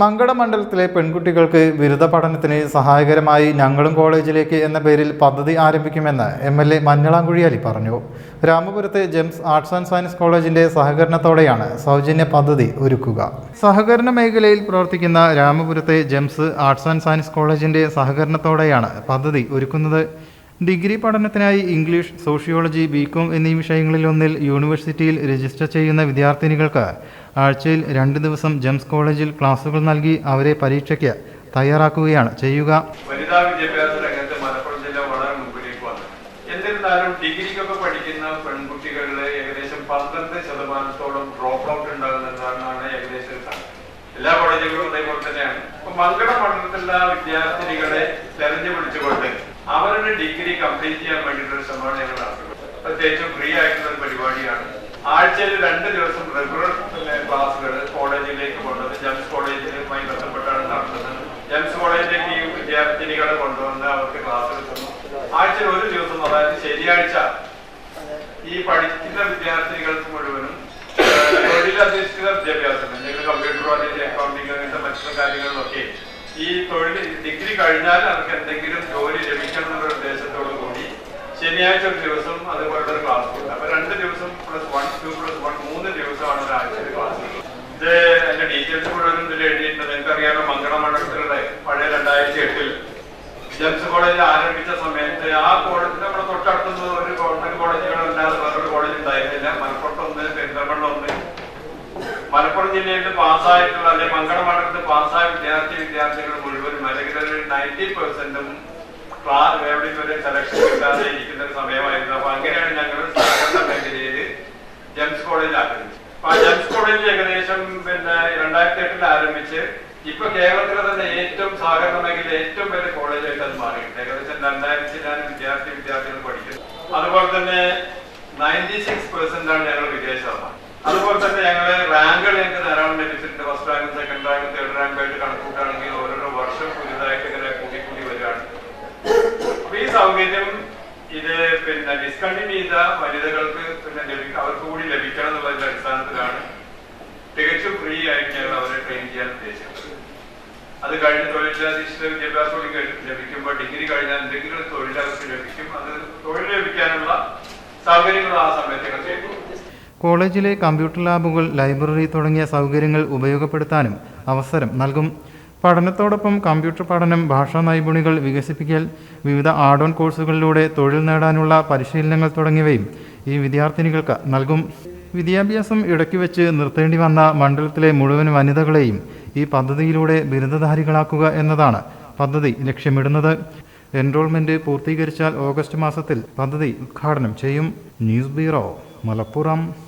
മങ്കട മണ്ഡലത്തിലെ പെൺകുട്ടികൾക്ക് ബിരുദ പഠനത്തിന് സഹായകരമായി ഞങ്ങളും കോളേജിലേക്ക് എന്ന പേരിൽ പദ്ധതി ആരംഭിക്കുമെന്ന് എം എൽ എ മഞ്ഞളാങ്കുഴിയാലി പറഞ്ഞു. രാമപുരത്തെ ജെംസ് ആർട്സ് ആൻഡ് സയൻസ് കോളേജിന്റെ സഹകരണത്തോടെയാണ് സൗജന്യ പദ്ധതി ഒരുക്കുക. സഹകരണ മേഖലയിൽ പ്രവർത്തിക്കുന്ന രാമപുരത്തെ ജെംസ് ആർട്സ് ആൻഡ് സയൻസ് കോളേജിന്റെ സഹകരണത്തോടെയാണ് പദ്ധതി ഒരുക്കുന്നത്. ഡിഗ്രി പഠനത്തിനായി ഇംഗ്ലീഷ് സോഷ്യോളജി ബികോം എന്നീ വിഷയങ്ങളിലൊന്നിൽ യൂണിവേഴ്സിറ്റിയിൽ രജിസ്റ്റർ ചെയ്യുന്ന വിദ്യാർത്ഥിനികൾക്ക് ആഴ്ചയിൽ രണ്ട് ദിവസം ജെംസ് കോളേജിൽ ക്ലാസുകൾ നൽകി അവരെ പരീക്ഷയ്ക്ക് തയ്യാറാക്കുകയാണ് ചെയ്യുക. വനിതാ വിദ്യാഭ്യാസ രംഗത്ത് ജില്ല വളരെ മുമ്പിലേക്ക് വന്നു. എന്നിരുന്നാലും ഡിഗ്രിക്കൊക്കെ പഠിക്കുന്ന പെൺകുട്ടികളിൽ ഏകദേശം പന്ത്രണ്ട് ശതമാനത്തോളം ഡ്രോപ്പ് ഔട്ട് ഉണ്ടാകുന്നതാണ് ഏകദേശം എല്ലാ കോളേജുകളും അതേപോലെ തന്നെയാണ്. അപ്പൊ മംഗള പഠനത്തിലുള്ള വിദ്യാർത്ഥിനികളെ തെരഞ്ഞു പിടിച്ചുകൊണ്ട് അവരുടെ ഡിഗ്രി കംപ്ലീറ്റ് ചെയ്യാൻ വേണ്ടിയിട്ടുള്ള ശ്രമമാണ് ഞങ്ങൾ നടത്തുന്നത് പ്രത്യേകിച്ചും ഫ്രീ ആയിട്ടുള്ള ഒരു പരിപാടിയാണ്. ആഴ്ചയിൽ രണ്ട് ദിവസം റെഗുലർ ക്ലാസ്സുകൾ കോളേജിലേക്ക് കൊണ്ടുവന്ന് ജംസ് കോളേജിലുമായി ബന്ധപ്പെട്ടാണ് നടത്തുന്നത്. ജംസ് കോളേജിലേക്ക് ഈ വിദ്യാർത്ഥിനികളെ കൊണ്ടുവന്ന് അവർക്ക് ക്ലാസ് എടുക്കുന്നു. ആഴ്ചയിൽ ഒരു ദിവസം അതായത് ശനിയാഴ്ച ഈ പഠിക്കുന്ന വിദ്യാർത്ഥികൾക്ക് മുഴുവനും തൊഴിലധിഷ്ഠിത വിദ്യാഭ്യാസം അല്ലെങ്കിൽ കമ്പ്യൂട്ടർ അല്ലെങ്കിൽ അക്കൗണ്ടിങ് അങ്ങനത്തെ മറ്റുള്ള കാര്യങ്ങളിലൊക്കെ ഈ തൊഴിൽ ഡിഗ്രി കഴിഞ്ഞാൽ അവർക്ക് എന്തെങ്കിലും ജോലി ലഭിക്കണം എന്നുള്ള ഉദ്ദേശത്തോടു കൂടി ശനിയാഴ്ച ഒരു ദിവസം അതുപോലുള്ള ഒരു ക്ലാസ് ഉണ്ട്. അപ്പൊ രണ്ട് ദിവസം plus one two plus one മൂന്ന് ദിവസമാണ് ഒരു ആഴ്ചയിൽ ക്ലാസ് ഇത് എന്റെ ഡീറ്റെയിൽസ് കൂടെ ഒന്നും ഇതിൽ എഴുതിയിട്ടുണ്ട്. നിങ്ങൾക്കറിയാമോ മംഗള മണ്ഡലത്തിലൂടെ പഴയ രണ്ടായിരത്തി എട്ടിൽ ജംസ് കോളേജ് ആരംഭിച്ച സമയത്ത് ആ കോളേജ് നമ്മുടെ തൊട്ടടുത്തുനിന്ന് ഒരു ഗവൺമെന്റ് കോളേജുകളല്ലാതെ വേറൊരു കോളേജ് ഉണ്ടായിരുന്നില്ല. മലപ്പുറത്ത് ഒന്ന് മലപ്പുറം ജില്ലയിൽ പാസ്സായിട്ടുള്ള അല്ലെങ്കിൽ മങ്കട മണ്ഡലത്തിൽ പാസ്സായ വിദ്യാർത്ഥി വിദ്യാർത്ഥികൾ മുഴുവനും അല്ലെങ്കിൽ നയന്റി പെർസെന്റും എവിടെ വരെ സെലക്ഷൻ കിട്ടാതെ ഇരിക്കുന്ന ഒരു സമയമായിരുന്നു. അപ്പൊ അങ്ങനെയാണ് ഞങ്ങൾ സഹകരണ മേഖലയിൽ ജെംസ് കോളേജ് ആരംഭിച്ചത് അപ്പൊ ആ ജെംസ് ഏകദേശം പിന്നെ രണ്ടായിരത്തി എട്ടിൽ ആരംഭിച്ച് ഇപ്പൊ കേരളത്തിലെ തന്നെ ഏറ്റവും സഹകരണ മേഖല ഏറ്റവും വലിയ കോളേജായിട്ട് അത് മാറിയിട്ടുണ്ട്. ഏകദേശം രണ്ടായിരത്തിലാണ് വിദ്യാർത്ഥി വിദ്യാർത്ഥികൾ പഠിക്കുന്നത് അതുപോലെ തന്നെ നയന്റി സിക്സ് പെർസെന്റ് ആണ് ഞങ്ങൾ വിദേശമാണ് അതുപോലെ തന്നെ ഞങ്ങൾ റാങ്കുകൾ ഞങ്ങൾക്ക് ധാരാളം ലഭിച്ചിട്ടുണ്ട് first rank second rank third rank ആയിട്ട് കണക്കൂട്ടാണെങ്കിൽ ഓരോരോ വർഷം പുതിയതായിട്ട് ഇങ്ങനെ കൂടി കൂടി വരികയാണ്. അപ്പൊ ഈ സൗകര്യം ഇത് പിന്നെ ഡിസ്കണ്ടിന്യൂ ചെയ്ത വനിതകൾക്ക് പിന്നെ ലഭിക്കും അവർക്ക് കൂടി ലഭിക്കണം എന്നുള്ളതിന്റെ അടിസ്ഥാനത്തിലാണ് തികച്ചും ഫ്രീ ആയിട്ട് ഞങ്ങൾ അവരെ ട്രെയിൻ ചെയ്യാൻ ഉദ്ദേശിക്കുന്നത്. അത് കഴിഞ്ഞ് തൊഴിലധിഷ്ഠിത വിദ്യാഭ്യാസം കൂടി ലഭിക്കുമ്പോൾ ഡിഗ്രി കഴിഞ്ഞാൽ എന്തെങ്കിലും തൊഴിലവർക്ക് ലഭിക്കും. അത് തൊഴിൽ ലഭിക്കാനുള്ള സൗകര്യങ്ങൾ ആ സമയത്ത് ഞങ്ങൾ ചെയ്തു. കോളേജിലെ കമ്പ്യൂട്ടർ ലാബുകൾ ലൈബ്രറി തുടങ്ങിയ സൗകര്യങ്ങൾ ഉപയോഗപ്പെടുത്താനും അവസരം നൽകും. പഠനത്തോടൊപ്പം കമ്പ്യൂട്ടർ പഠനം ഭാഷാ നൈപുണികൾ വികസിപ്പിക്കൽ വിവിധ ആഡ് ഓൺ കോഴ്സുകളിലൂടെ തൊഴിൽ നേടാനുള്ള പരിശീലനങ്ങൾ തുടങ്ങിയവയും ഈ വിദ്യാർത്ഥിനികൾക്ക് നൽകും. വിദ്യാഭ്യാസം ഇടയ്ക്ക് വെച്ച് നിർത്തേണ്ടി വന്ന മണ്ഡലത്തിലെ മുഴുവൻ വനിതകളെയും ഈ പദ്ധതിയിലൂടെ ബിരുദധാരികളാക്കുക എന്നതാണ് പദ്ധതി ലക്ഷ്യമിടുന്നത്. എൻറോൾമെന്റ് പൂർത്തീകരിച്ചാൽ ഓഗസ്റ്റ് മാസത്തിൽ പദ്ധതി ഉദ്ഘാടനം ചെയ്യും. News bureau Malappuram.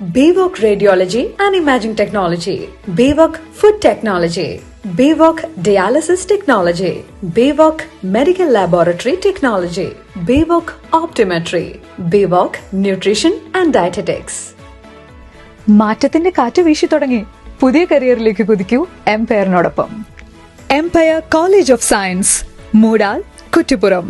Baywalk Radiology and Imaging Technology, Baywalk Food Technology, Baywalk Dialysis Technology, Baywalk Medical Laboratory Technology, Baywalk Optometry, Baywalk Nutrition and Dietetics. മാറ്റത്തിന്റെ കാറ്റ് വീശി തുടങ്ങി പുതിയ കരിയറിലേക്ക് കുതിക്കൂ എംപയറിനോടൊപ്പം Empire college of science Moodal Kuttippuram